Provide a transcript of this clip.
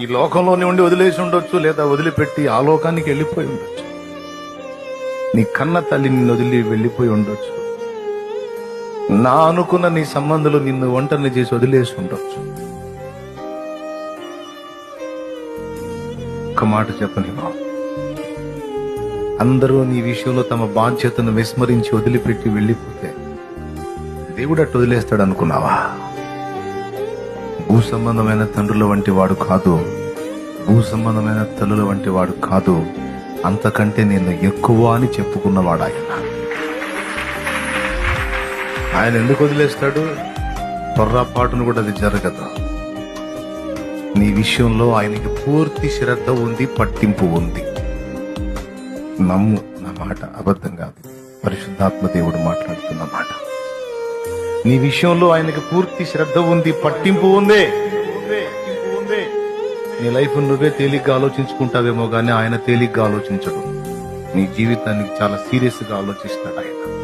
ఈ లోకంలోనే ఉండి వదిలేసి ఉండొచ్చు లేదా వదిలిపెట్టి ఆ లోకానికి వెళ్ళిపోయి ఉండొచ్చు. నీ కన్న తల్లి నిన్ను వదిలి వెళ్ళిపోయి ఉండొచ్చు. నా అనుకున్న నీ సంబంధాలు నిన్ను ఒంటరిని చేసి వదిలేసి ఉండొచ్చు. ఒక్క మాట చెప్పని అందరూ నీ విషయంలో తమ బాధ్యతను విస్మరించి వదిలిపెట్టి వెళ్ళిపోతే దేవుడు అట్టు వదిలేస్తాడు అనుకున్నావా భూ సంబంధమైన తండ్రుల వంటి వాడు కాదు. భూ సంబంధమైన తల్లుల వంటి వాడు కాదు. అంతకంటే నేను ఎక్కువ అని చెప్పుకున్నవాడు ఆయన ఆయన ఎందుకు వదిలేస్తాడు? పొర్రాపాటును కూడా అది జరగదు. నీ విషయంలో ఆయనకి పూర్తి శ్రద్ధ ఉంది పట్టింపు ఉంది. నమ్ము నా మాట అబద్ధం కాదు. పరిశుద్ధాత్మ దేవుడు మాట్లాడుతున్నాను నీ విషయంలో ఆయనకి పూర్తి శ్రద్ధ ఉంది పట్టింపు ఉంది. నీ లైఫ్ నువ్వే తేలిగ్గా ఆలోచించుకుంటావేమో గానీ ఆయన తేలిగ్గా ఆలోచించడు. నీ జీవితానికి చాలా సీరియస్గా ఆలోచిస్తాడు ఆయన.